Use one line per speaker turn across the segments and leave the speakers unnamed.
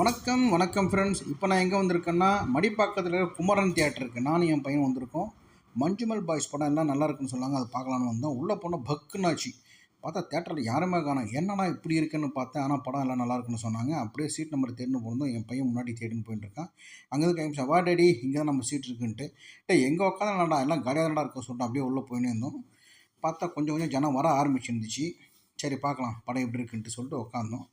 வணக்கம் வணக்கம் ஃப்ரெண்ட்ஸ் இப்போ நான் எங்கே வந்திருக்கேன்னா மடிப்பாக்கத்தில் இருக்கிற குமரன் தியேட்டருக்கு நானும் என் பையன் வந்திருக்கோம். மஞ்சுமல் பாய்ஸ் படம் எல்லாம் நல்லா இருக்குன்னு சொன்னாங்க அதை பார்க்கலான்னு வந்தோம். உள்ளே போனால் பக்குனாச்சு. பார்த்தா தேட்டரில் யாருமே காணும். என்னடா இப்படி இருக்குன்னு பார்த்தேன் ஆனால் படம் எல்லாம் நல்லா இருக்குன்னு சொன்னாங்க. அப்படியே சீட் நம்பர் தேடின்னு போனதும் என் பையன் முன்னாடி தேடின்னு போயிட்டு இருக்கான். அங்கேருந்து கைமிச்சா வா டேடி இங்கே தான் நம்ம சீட் இருக்குன்ட்டு. டே எங்கே உட்காந்து எல்லாம் காலியாக இருக்க இருக்கும் சொல்லிட்டு அப்படியே உள்ளே போயின்னு இருந்தோம். பார்த்தா கொஞ்சம் கொஞ்சம் ஜனம் வர ஆரம்பிச்சிருந்துச்சு. சரி பார்க்கலாம் படம் எப்படி இருக்குன்ட்டு சொல்லிட்டு உட்காந்தோம்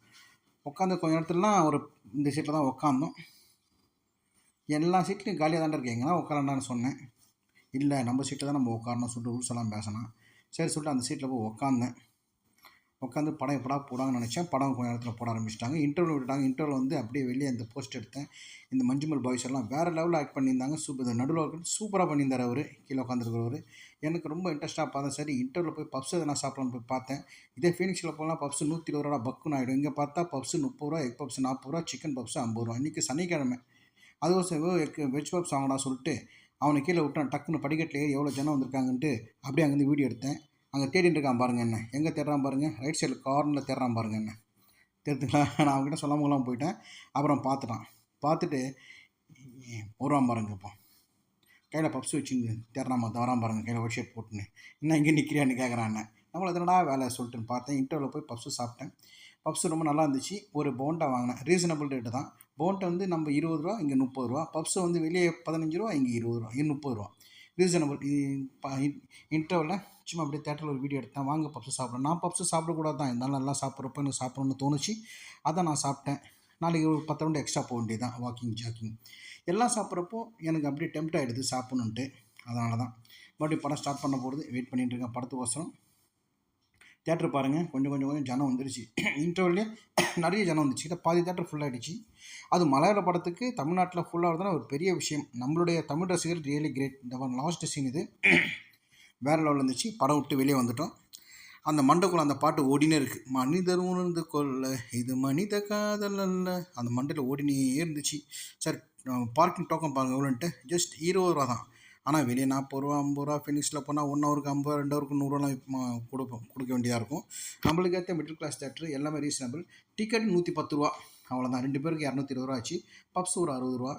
உட்காந்து கொஞ்ச நேரத்துலலாம் ஒரு இந்த சீட்டில் தான் உட்காந்தோம் எல்லா சீட்லையும் காலியாக தாண்டா இருக்கு. எங்கன்னா உட்காரண்டான்னு சொன்னேன். இல்லை நம்ம சீட்டில் தான் நம்ம உட்காரணும் சொல்லிட்டு ரூல்ஸ் எல்லாம் பேசினேன். சரி சொல்லிட்டு அந்த சீட்டில் போய் உட்காந்தேன் உட்காந்து படம் எப்படா போடாங்கன்னு நினச்சேன். படம் கொஞ்சம் நேரத்தில் போட ஆரம்பிச்சிட்டாங்க. இன்டர்வியூ விட்டுட்டாங்க. இன்டர்வல் வந்து அப்படியே வெளியே அந்த போஸ்ட் எடுத்தேன். இந்த மஞ்சுமல் பாய்ஸ் எல்லாம் வேறு லெவலில் ஆக்ட் பண்ணியிருந்தாங்க. சூப்பர். இந்த நடுவில் இருக்கிறது சூப்பராக பண்ணியிருந்தார் அவர். கீழே உட்காந்துருக்கிறவர். எனக்கு ரொம்ப இன்ட்ரெஸ்ட்டாக பார்த்தேன். சரி இன்டர்வியூவில் போய் பப்ஸ் எதனா சாப்பிடலாம்னு போய் பார்த்தேன். இதே ஃபீனிக்ஸில் போகலாம் பப்ஸ் நூற்றி இருபது ரூபா பக்குன்னு ஆகிடும் இங்கே பார்த்தா பப்ஸ் முப்பது ரூபா எக் பப்ஸ் நாற்பது ரூபா சிக்கன் பப்ஸ் ஐம்பது ரூபா. இன்றைக்கி சனிக்கிழமை. அதுவும் எக் வெஜ் பப்ஸ் வாங்கடா சொல்லிட்டு அவனை கீழே விட்டான் டக்குன்னு படிக்கட்டில் ஏறி எவ்வளோ ஜனம் வந்திருக்காங்கன்ட்டு அப்படியே அங்கேருந்து வீடியோ எடுத்தேன். அங்கே தேடிட்டு இருக்கான் பாருங்க என்ன. எங்கே தேடுறான் பாருங்க? ரைட் சைடில் கார்னரில் தேடுறான் பாருங்க என்ன. தெரிஞ்சுங்களா நான் அவங்ககிட்ட சொல்லாமலாம் போயிட்டேன். அப்புறம் பார்த்துட்டான். பார்த்துட்டு வருவான் பாருங்க இப்போ. கையில் பப்ஸ் வச்சுங்க தேடுறாமா தவறான் பாருங்க கையில் ஒயிட் ஷர்ட் போட்டுன்னு. என்ன இங்கே நிற்கிறியான்னு கேட்குறான் என்ன? நம்மள வேலை சொல்லிட்டுன்னு பார்த்தேன். இன்டர்வியூவில் போய் பப்ஸு சாப்பிட்டேன். பப்ஸ் ரொம்ப நல்லா இருந்துச்சு. ஒரு போண்டா வாங்கினேன். ரீசனபிள் ரேட்டு தான். போண்டா வந்து நம்ம இருபது ரூபா இங்கே முப்பது ரூபா. பப்ஸ் வந்து வெளியே பதினஞ்சு ரூபா இங்கே இருபது ரூபா இங்கே முப்பது ரூபா. ரீசனபிள் இன்டர்வலில் சும்மா அப்படியே தேட்டரில் ஒரு வீடியோ எடுத்தேன். வாங்க பப்ஸ் சாப்பிட்றேன் நான் பப்ஸ் சாப்பிடக்கூடாது தான் இருந்தாலும் நல்லா சாப்பிட்றப்ப எனக்கு சாப்பிட்ணுன்னு தோணுச்சு. அதை நான் சாப்பிட்டேன். நாளைக்கு ஒரு பத்து ரவுண்டு எக்ஸ்ட்ரா போக வேண்டியது தான் வாக்கிங் ஜாக்கிங் எல்லாம் சாப்பிட்றப்போ எனக்கு அப்படியே டெம்ட் ஆகிடுது சாப்பிட்ணுன்ட்டு அதனால தான் மறுபடியும் படம் ஸ்டார்ட் பண்ண போகிறது வெயிட் பண்ணிகிட்டு இருக்கேன். படத்துக்கோசரம் தேட்டர் பாருங்கள் கொஞ்சம் கொஞ்சம் கொஞ்சம் ஜனம் வந்துருச்சு. இன்டர்வல்லே நிறைய ஜனம் வந்துச்சு. கிட்ட பாதி தேட்டர் ஃபுல்லாகிடுச்சு அது மலையாள படத்துக்கு தமிழ்நாட்டில் ஃபுல்லாக வருதுன்னா ஒரு பெரிய விஷயம். நம்மளுடைய தமிழ் ரசிகர் ரியலி கிரேட். இந்த லாஸ்ட் சீன் இது. வேறு லெவலில் இருந்துச்சு. படம் விட்டு வெளியே வந்துட்டோம். அந்த மண்டைக்குள்ள அந்த பாட்டு ஓடினே இருக்குது மனிதர் உணர்ந்து கொள்ள இது மனித காதல் அல்ல. அந்த மண்டையில் ஓடினே இருந்துச்சு. சார் பார்க்கிங் டோக்கன் பாருங்கள் எவ்வளோன்ட்டு? ஜஸ்ட் இருபது ரூபா தான் ஆனால் வெளியே நாற்பது ரூபா ஐம்பது ரூபா ஃபினிக்ஸில் போனால் ஒன் ஹவருக்கு ஐம்பது ரெண்டு ஹவருக்கு நூறுரூவாலாம் கொடுப்போம் கொடுக்க வேண்டியதாக இருக்கும். நம்மளுக்கு ஏற்ற மிடில் கிளாஸ் தேட்டர் எல்லாமே ரீசனபிள் டிக்கெட் நூற்றி பத்து ரூபா அவ்வளோதான் ரெண்டு பேருக்கு இரநூத்தி இருபது ரூபா ஆச்சு. பப்ஸ் ஒரு அறுபது ரூபா.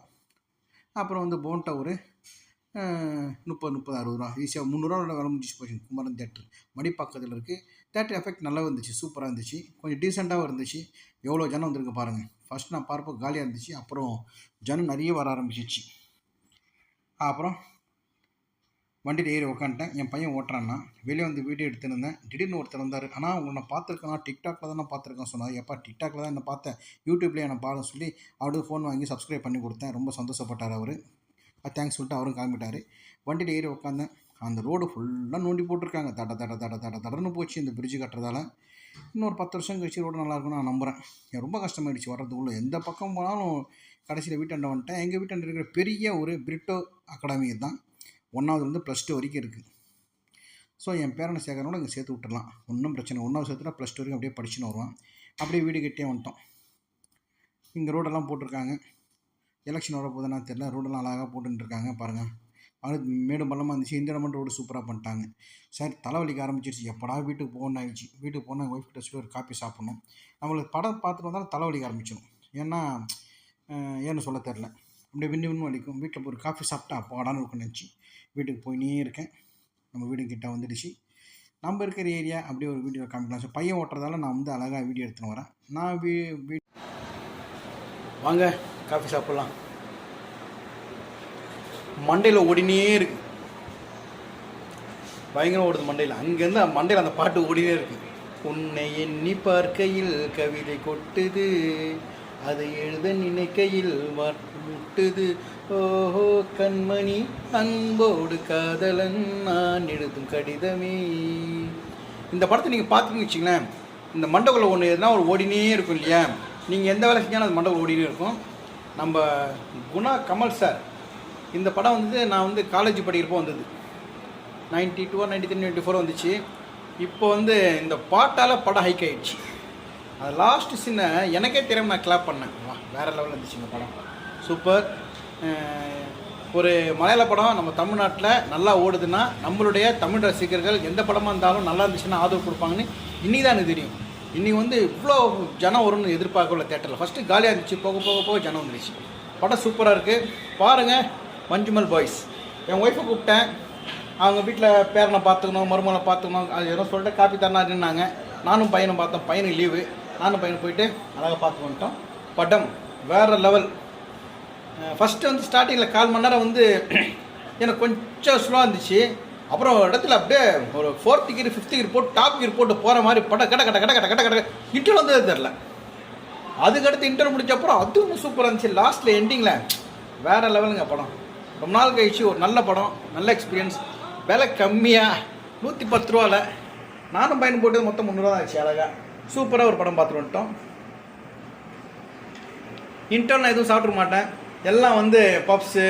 அப்புறம் வந்து போண்டா ஒரு முப்பது முப்பது அறுபது ரூபா. ஈஸியாக முந்நூறுரூவா வேலை முடிச்சு போச்சு. குமரன் தேட்டர் பக்கத்தில் இருக்குது தேட்டர் எஃபெக்ட் நல்லா இருந்துச்சு சூப்பராக இருந்துச்சு. கொஞ்சம் டீசெண்டாகவும் இருந்துச்சு. எவ்வளோ ஜனம் வந்திருக்கு பாருங்கள் ஃபஸ்ட் நான் பார்ப்போம் காலியாக இருந்துச்சு. அப்புறம் ஜனம் நிறைய வர ஆரம்பிச்சிச்சு. அப்புறம் வண்டியில் ஏறி உட்காந்துட்டேன் என் பையன் ஓட்டுறான்னா வெளியே வந்து வீடியோ எடுத்துருந்தேன் திடீர்னு ஒருத்தர் வந்தார். ஆனால் உன்னை பார்த்துருக்கேன். டிக்டாக்ல தான் நான் பார்த்துருக்கேன் சொன்னார். எப்பா டிக்டாக்ல தான் என்ன பார்த்தேன். யூடியூப்லேயே என்னை பாருன்னு சொல்லி அவருக்கு ஃபோன் வாங்கி சப்ஸ்கிரைப் பண்ணி கொடுத்தேன். ரொம்ப சந்தோஷப்பட்டார் அவர். தேங்க்ஸ் சொல்லிட்டு அவரும் கிளம்பிட்டார். வண்டியில் ஏறி உட்காந்தேன் அந்த ரோடு ஃபுல்லாக நோண்டி போட்டிருக்காங்க. தட தட தட தட தடன்னு போச்சு இந்த பிரிட்ஜு கட்டுறதால. இன்னொரு பத்து வருஷம் கழிச்சு ரோடு நல்லா இருக்கும்னு நான் நம்புகிறேன் ரொம்ப கஷ்டமாயிடுச்சு வர்றதுக்குள்ளே. எந்த பக்கம் போனாலும் கடைசியில் வீட்டாண்ட வந்துட்டேன். எங்கள் வீட்டாண்ட இருக்கிற பெரிய ஒரு பிரிட்டோ அகாடமி தான் ஒன்றாவதுலேருந்து ப்ளஸ் டூ வரைக்கும் இருக்குது ஸோ என் பேரனை சேர்க்கறனோட இங்கே சேர்த்து விட்டுடலாம் ஒன்றும் பிரச்சனை ஒன்றாவது சேர்த்துனா ப்ளஸ் டூ வரைக்கும் அப்படியே படிச்சுன்னு வருவான். அப்படியே வீடு கிட்டே வந்துட்டோம். இங்கே ரோடெல்லாம் போட்டிருக்காங்க. எலெக்ஷன் வர போதுன்னா தெரில ரோடெல்லாம் அழகாக போட்டுருக்காங்க பாருங்கள் அது மேடும் பள்ளமாக இருந்துச்சு இந்த இடம் ரோடு சூப்பராக பண்ணிட்டாங்க. சரி தலைவலிக்க ஆரம்பிச்சிருச்சு. எப்படா வீட்டுக்கு போகணும் ஆயிடுச்சு. வீட்டுக்கு போனால் ஒய்ஃப் கிட்ட சொல்லி ஒரு காப்பி சாப்பிட்ணும். நம்மளுக்கு படம் பார்த்துட்டு வந்தாலும் தலைவலிக்க ஆரம்பிச்சிடும் ஏன்னா ஏன்னு சொல்ல தெரில அப்படியே விண்ணு விண்ணு வலிக்கும். வீட்டில் போய் ஒரு காஃபி சாப்பிட்டா போடான்னு இருக்கும் நினச்சி. வீட்டுக்கு போயினே இருக்கேன். நம்ம வீடு கிட்டே வந்துடுச்சு. நம்ம இருக்கிற ஏரியா அப்படியே ஒரு வீடியோ காமிக்கலாம். ஸோ பையன் ஓட்டுறதால நான் வந்து அழகாக வீடியோ எடுத்துன்னு வரேன். நான் வீ வீ வாங்க காஃபி சாப்பிட்லாம். மண்டையில் ஓடினே இருக்கு. பயங்கரம் ஓடுது மண்டையில். அங்கேருந்து மண்டையில் அந்த பாட்டு ஓடினே இருக்கு. உன்னை எண்ணி பார்க்கையில் கவிதை கொட்டுது. அதை எழுத நினைக்கையில் விட்டது. ஓஹோ கண்மணி அன்போடு காதலன் நான் எழுதும் கடிதமே. இந்த படத்தை நீங்கள் பார்த்தீங்கன்னு வச்சுங்களேன் இந்த மண்டபத்தில் ஒன்று எதுனா ஒரு ஓடினே இருக்கும் இல்லையா? நீங்கள் எந்த வேலை செஞ்சாலும் அந்த மண்டபம் ஓடினே இருக்கும். நம்ம குணா கமல் சார் இந்த படம் வந்து நான் வந்து காலேஜ் படிக்கிறப்போ வந்தது. Ninety two ninety three ninety four வந்துச்சு. இப்போ வந்து இந்த பாட்டால் படம் ஹைக் ஆகிடுச்சு அது லாஸ்ட் சீனை எனக்கே தெரியாமல் நான் கிளாப் பண்ணேன். வா வேறு லெவலில் இருந்துச்சு இந்த படம். சூப்பர். ஒரு மலையாள படம் நம்ம தமிழ்நாட்டில் நல்லா ஓடுதுன்னா நம்மளுடைய தமிழ் ரசிகர்கள் எந்த படமாக இருந்தாலும் நல்லா இருந்துச்சுன்னா ஆதரவு கொடுப்பாங்கன்னு இன்னி தான் எனக்கு தெரியும். இன்றைக்கி வந்து இவ்வளோ ஜனம் வரும்னு எதிர்பார்க்கல தேட்டரில் ஃபஸ்ட்டு காலியாக இருந்துச்சு போக போக போக ஜனம் வந்துருச்சு. படம் சூப்பராக இருக்குது பாருங்கள் மஞ்சுமல் பாய்ஸ் என் ஒய்ஃபை கூப்பிட்டேன். அவங்க வீட்டில் பேரனை பார்த்துக்கணும் மருமகளை பார்த்துக்கணும் அது எதுவும் சொல்லிட்டு காப்பி தரனாருன்னாங்க நானும் பையனும் பார்த்தோம். பையனுக்கு லீவு நானும் பையனும் போயிட்டு அழகாக பார்த்து வந்துட்டோம். படம் வேறு லெவல் ஃபஸ்ட்டு வந்து ஸ்டார்டிங்கில் கால் மணி நேரம் வந்து எனக்கு கொஞ்சம் ஸ்லோவாக இருந்துச்சு. அப்புறம் ஒரு இடத்துல அப்படியே ஒரு ஃபோர்த் கியர் ஃபிஃப்த் கியர் போட்டு டாப் கியர் போட்டு போகிற மாதிரி படம் கட கட கட கட கட கட இன்டர்வல் வந்தது தெரில அதுக்கடுத்து இன்டர்வல் முடிச்ச அப்புறம் அதுவும் சூப்பராக இருந்துச்சு. லாஸ்ட்டில் எண்டிங்கில் வேறு லெவலுங்க படம். ரொம்ப நாள் கழிச்சு ஒரு நல்ல படம் நல்ல எக்ஸ்பீரியன்ஸ் விலை கம்மியாக நூற்றி பத்து ரூபாவில் நானும் பயன் போட்டது மொத்தம் முந்நூறுவா தான் ஆச்சு அழகாக சூப்பராக ஒரு படம் பார்த்துட்டு வந்துட்டோம். இன்டர்ன் நான் எதுவும் சாப்பிட மாட்டேன். எல்லாம் வந்து பப்ஸு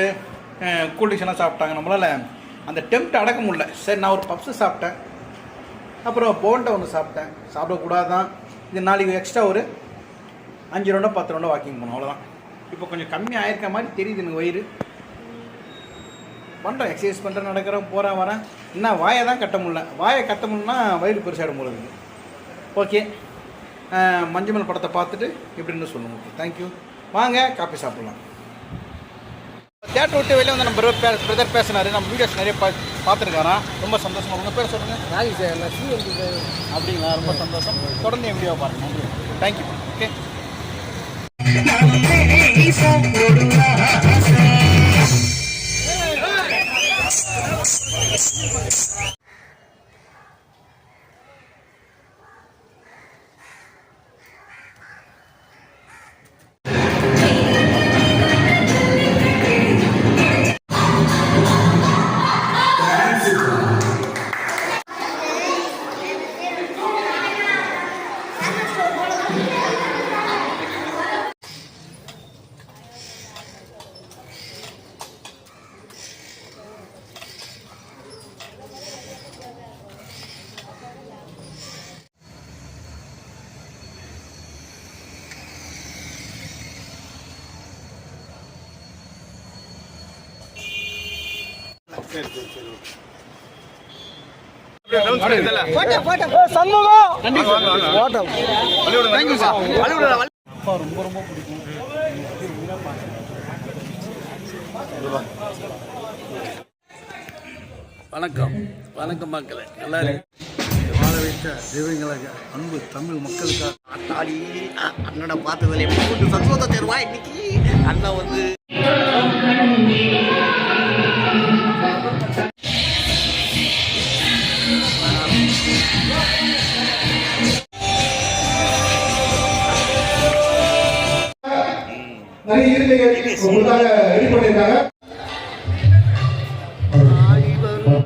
கூல்ட்ரிங்ஸ் எல்லாம் சாப்பிட்டாங்க நம்மளால். அந்த டெம்ட் அடக்க முடியல. சரி நான் ஒரு பப்ஸு சாப்பிட்டேன். அப்புறம் போண்டை ஒன்று சாப்பிட்டேன். சாப்பிடக்கூடாது தான் இது நாளைக்கு எக்ஸ்ட்ரா ஒரு அஞ்சு ரவுண்டோ பத்து ரவுண்டோ வாக்கிங் போனோம் அவ்வளோதான் இப்போ கொஞ்சம் கம்மி ஆயிருக்க மாதிரி தெரியுது எனக்கு வயிறு. பண்ணுறேன் எக்ஸசைஸ் பண்ணுறேன் நடக்கிறேன் போகிறேன் வரேன். என்ன வாயை தான் கட்ட முடில வாயை கட்ட முடியலனா வயிறு பெருசாகிடும் போல இருக்குது ஓகே. மஞ்சள் படத்தை பார்த்துட்டு எப்படின்னு சொல்லுங்க. ஓகே தேங்க்யூ வாங்க காப்பி சாப்பிட்லாம். தேட்டர் விட்டு வெளியே வந்து நம்ம பிரதர் பிரதர் பேசினாரு. நம்ம வீடியோஸ் நிறைய பா பார்த்துருக்காராம் ரொம்ப சந்தோஷமா உங்கள் பேர் சொல்லுங்கள்
ராகி சார் நான்
அப்படிங்களா? ரொம்ப சந்தோஷம். தொடர்ந்து என் வீடியோ பாருங்க. நன்றி. தேங்க்யூ ஓகே அப்பா ரொம்ப ரொம்ப பிடிக்கும்
வணக்கம். வணக்கம் மக்களே. நல்லா
வாழ வைத்த தெய்வங்களுக்கு அன்பு தமிழ் மக்களுக்காக.
அண்ணாடி அண்ணனை பார்த்ததில் எப்படி சந்தோஷம் தருவா இன்னைக்கு. அண்ணன் வந்து
நிறைய இருக்கைகள் உங்களுக்காக ரெடி பண்ணியிருக்காங்க.